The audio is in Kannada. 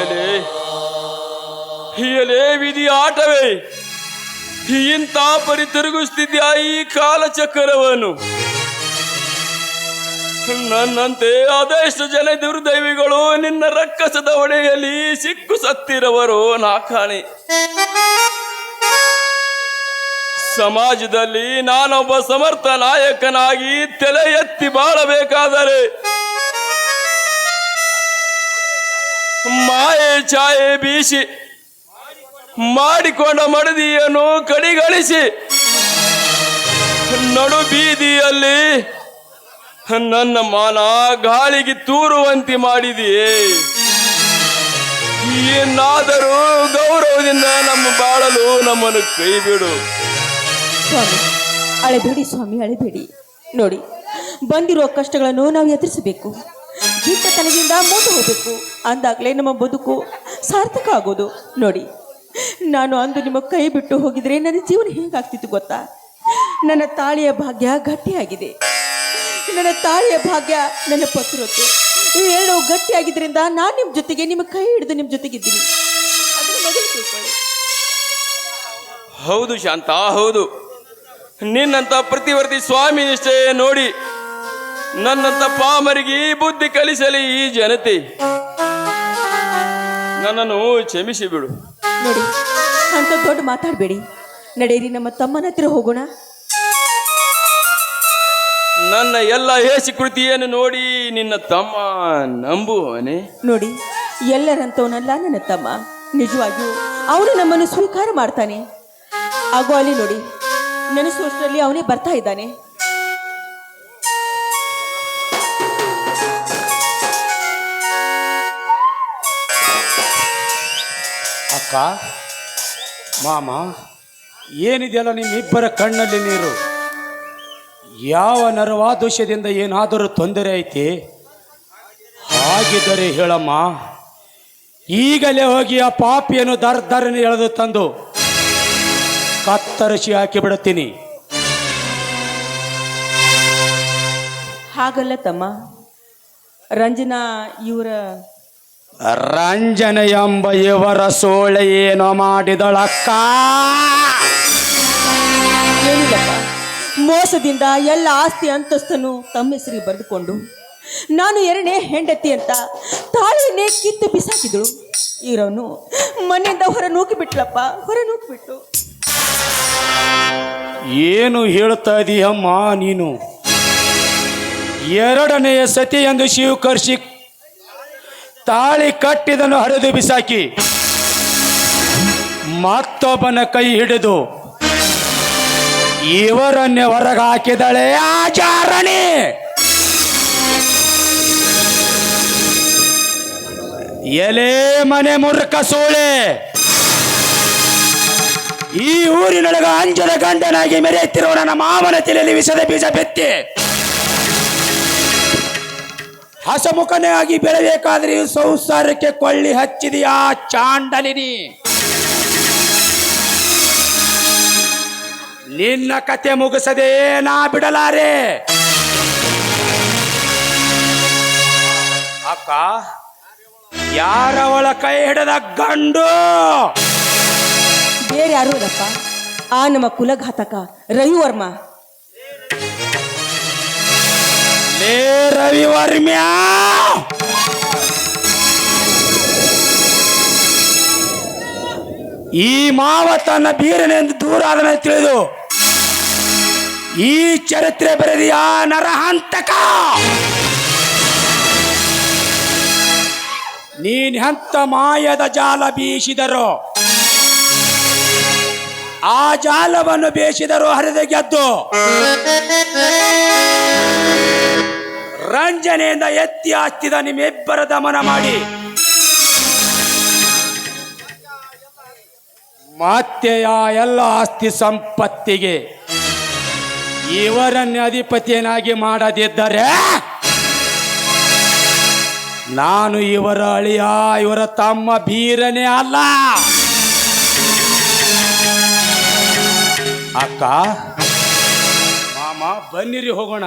ಎಲೆ ಹೀಯಲೇ ವಿಧಿ ಆಟವೇ. ಇಂಥ ಪರಿ ತಿರುಗಿಸ್ತಿದ್ಯಾ ಈ ಕಾಲಚಕ್ರವನ್ನು? ನನ್ನಂತೆ ಅದೆಷ್ಟು ಜನ ದುರ್ದೈವಿಗಳು ನಿನ್ನ ರಕ್ಕಸದ ಒಡೆಯಲ್ಲಿ ಸಿಕ್ಕು ಸತ್ತಿರವರು ನಾ ಕಾಣೆ. ಸಮಾಜದಲ್ಲಿ ನಾನೊಬ್ಬ ಸಮರ್ಥ ನಾಯಕನಾಗಿ ತಲೆ ಎತ್ತಿ ಬಾಳಬೇಕಾದರೆ ಮಾಯೆ ಛಾಯೆ ಬೀಸಿ ಮಾಡಿಕೊಂಡ ಮಡದಿಯನ್ನು ಕಡಿಗಳಿಸಿ ನಡು ಬೀದಿಯಲ್ಲಿ ನನ್ನ ಮಾನ ಗಾಳಿಗೆ ತೂರುವಂತೆ ಮಾಡಿದೆಯೇ? ಏನಾದರೂ ಗೌರವದಿಂದ ನಮ್ಮ ಬಾಳಲು ನಮ್ಮನ್ನು ಕೈ ಬಿಡು ಸ್ವಾಮಿ, ಅಳೆಬೇಡಿ ಸ್ವಾಮಿ, ಅಳೆಬೇಡಿ. ನೋಡಿ ಬಂದಿರುವ ಕಷ್ಟಗಳನ್ನು ನಾವು ಎದುರಿಸಬೇಕು. ದಿಟ್ಟತನದಿಂದ ಮುಂದೆ ಹೋಗಬೇಕು. ಅಂದಾಗಲೇ ನಮ್ಮ ಬದುಕು ಸಾರ್ಥಕ ಆಗೋದು. ನೋಡಿ, ನಾನು ಅಂದು ನಿಮ್ಮ ಕೈ ಬಿಟ್ಟು ಹೋಗಿದ್ರೆ ನನ್ನ ಜೀವನ ಹೇಗಾಗ್ತಿತ್ತು ಗೊತ್ತಾ? ನನ್ನ ತಾಳಿಯ ಭಾಗ್ಯ ಗಟ್ಟಿಯಾಗಿದೆ. ನನ್ನ ತಾಳಿಯ ಭಾಗ್ಯ ನನ್ನ ಪತ್ರೊತ್ತು. ಇವೆರಡು ಗಟ್ಟಿಯಾಗಿದ್ದರಿಂದ ನಾನು ನಿಮ್ಮ ಜೊತೆಗೆ ನಿಮ್ಮ ಕೈ ಹಿಡಿದು ನಿಮ್ಮ ಜೊತೆಗಿದ್ದೀನಿ. ಹೌದು ಶಾಂತ, ಹೌದು. ನಿನ್ನಂತ ಪ್ರತಿವರ್ತಿ ಸ್ವಾಮಿ ನಿಷ್ಠೆ ನೋಡಿ ನನ್ನಂತ ಪಾಮರಿಗೆ ಬುದ್ಧಿ ಕಲಿಸಲಿ ಈ ಜನತೆ. ನನ್ನನ್ನು ಕ್ಷಮಿಸಿ ಬಿಡು. ನೋಡಿ ಅಂತ ದೊಡ್ಡ ಮಾತಾಡಬೇಡಿ. ನಡೆಯಿರಿ ನಮ್ಮ ತಮ್ಮನ ಹತ್ರ ಹೋಗೋಣ. ನನ್ನ ಎಲ್ಲ ಹೇಸಿ ಕೃತಿಯನ್ನು ನೋಡಿ ನಿನ್ನ ತಮ್ಮ ನಂಬುವನೆ ನೋಡಿ ಎಲ್ಲರಂತವನಲ್ಲ ನನ್ನ ತಮ್ಮ. ನಿಜವಾಗಿಯೂ ಅವನು ನಮ್ಮನ್ನು ಸ್ವೀಕಾರ ಮಾಡ್ತಾನೆ. ಆಗೋ ಅಲ್ಲಿ ನೋಡಿ. ನೆನೆಸುವಷ್ಟರಲ್ಲಿ ಅವನೇ ಬರ್ತಾ ಇದ್ದಾನೆ. ಅಕ್ಕ, ಮಾಮ, ಏನಿದೆಯಲ್ಲ ನಿಮ್ಮಿಬ್ಬರ ಕಣ್ಣಲ್ಲಿ ನೀರು? ಯಾವ ನರವಾದೋಷದಿಂದ ಏನಾದರೂ ತೊಂದರೆ ಐತಿ? ಹಾಗಿದ್ದರೆ ಹೇಳಮ್ಮ, ಈಗಲೇ ಹೋಗಿ ಆ ಪಾಪಿಯನ್ನು ದರ್ ಎಳೆದು ತಂದು ಕತ್ತರಿಸಿ ಹಾಕಿ ಬಿಡುತ್ತೀನಿ ಹಾಗಲ್ಲ ತಮ್ಮ. ರಂಜನಾ ಇವರ ರಂಜನ ಎಂಬ ಇವರ ಸೋಳೆ ಏನೋ ಮಾಡಿದಳಕ್ಕ. ಏನಿಲ್ಲಪ್ಪ. ಮೋಸದಿಂದ ಎಲ್ಲ ಆಸ್ತಿ ಅಂತಸ್ತನ್ನು ತಮ್ಮ ಹೆಸರಿಗೆ ಬರೆದುಕೊಂಡು ನಾನು ಎರಡನೇ ಹೆಂಡತಿ ಅಂತ ತಾಳಿಯನ್ನೇ ಕಿತ್ತು ಬಿಸಾಕಿದಳು. ಇವರವನು ಮನೆಯಿಂದ ಹೊರ ನೂಕಿಬಿಟ್ಲಪ್ಪ ಹೊರ ನೂಕಿಬಿಟ್ಟು ಏನು ಹೇಳ್ತಾ ಇದೀಯಮ್ಮ ನೀನು? ಎರಡನೆಯ ಸತಿ ಎಂದು ಶಿವಕರ್ಷಿ ತಾಳಿ ಕಟ್ಟಿದನು ಹರಿದು ಬಿಸಾಕಿ. ಮತ್ತೊಬ್ಬನ ಕೈ ಹಿಡಿದು ಇವರನ್ನೇ ಹೊರಗೆ ಹಾಕಿದಳೆ ಆಚಾರಣೆ. ಎಲೆ ಮನೆ ಮುರ್ಕ ಸೋಳೆ. ಈ ಊರಿನೊಳಗ ಅಂಜದ ಗಂಡನಾಗಿ ಮೆರೆಯುತ್ತಿರುವ ನನ್ನ ಮಾವನ ತಲೆಯಲ್ಲಿ ವಿಷದ ಬೀಜ ಬೆತ್ತಿ. ಹಸಮುಖನೇ ಆಗಿ ಬೆಳಬೇಕಾದ್ರೆ ಸಂಸಾರಕ್ಕೆ ಕೊಳ್ಳಿ ಹಚ್ಚಿದೆಯಾ ಚಾಂಡಲಿನಿ. ನಿನ್ನ ಕತೆ ಮುಗಿಸದೆ ನಾ ಬಿಡಲಾರೆ. ಅಕ್ಕ, ಯಾರವಳ ಕೈ ಹಿಡದ ಗಂಡು? ಬೇರೆ ಯಾರು ಆ ನಮ್ಮ ಕುಲಘಾತಕ ರವಿವರ್ಮ. ಲೇ ರವಿವರ್ಮ್ಯಾ ಈ ಮಾವ ತನ್ನ ಬೀರನೆಂದು ದೂರ ಅದನ್ನ ತಿಳಿದು, ಈ ಚರಿತ್ರೆ ಬರೆದಿಯ ನರಹಂತಕ! ನೀನ್ ಹಂತ ಮಾಯದ ಜಾಲ ಬೀಸಿದರು? ಆ ಜಾಲವನ್ನು ಬೇಸಿದರು ಹರಿದು ಗೆದ್ದು ರಂಜನೆಯಿಂದ ಎತ್ತಿ ಹಾಕ್ತಿದ ನಿಮ್ಮಿಬ್ಬರ ದಮನ ಮಾಡಿ. ಮತ್ತೆ ಆ ಎಲ್ಲ ಆಸ್ತಿ ಸಂಪತ್ತಿಗೆ ಇವರನ್ನೇ ಅಧಿಪತಿಯನ್ನಾಗಿ ಮಾಡದಿದ್ದರೆ ನಾನು ಇವರ ಅಳಿಯ, ಇವರ ತಮ್ಮ ಬೀರನೇ ಅಲ್ಲ. ಅಕ್ಕ. ಮಾಮ ಬನ್ನಿರಿ ಹೋಗೋಣ.